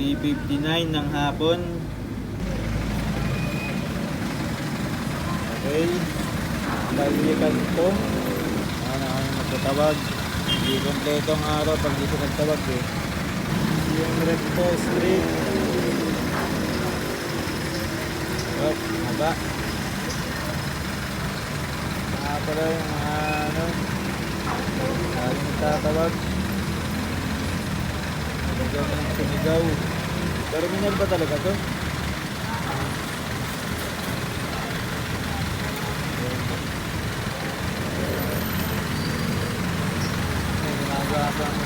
3.59 ng hapon. Okay. Balikan ito. Ano ang magtatawag. Hindi kompleto ang araw pag di ko nagtawag eh. Yung recto street. Oh, haba. Mga pala yung ano. Lagi nagtatawag. Talaga ng sumigaw. Terminal ba talaga to?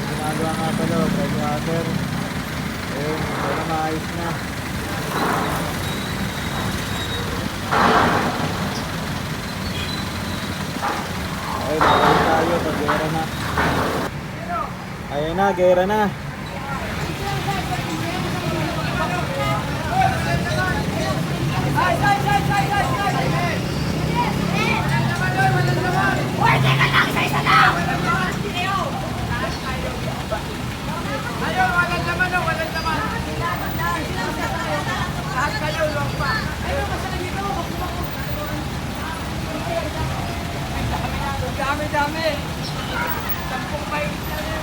Ginagawa nga pala, bread water. Ayun, pero maayos na. Babalik tayo pag gera na. Ayun na, gera na. Dami-dami. Sampung isa na.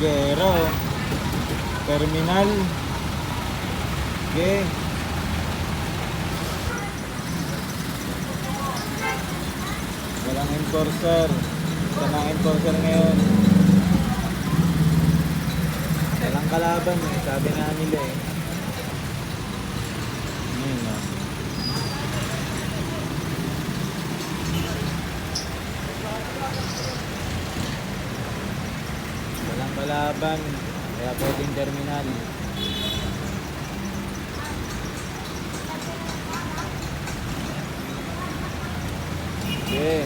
Gero. Terminal. Okay. Walang enforcer. Isa na enforcer ngayon. Walang kalaban eh. Sabi nga nila eh. Yun ah. Walang kalaban. Kaya pwedeng terminal. Okay.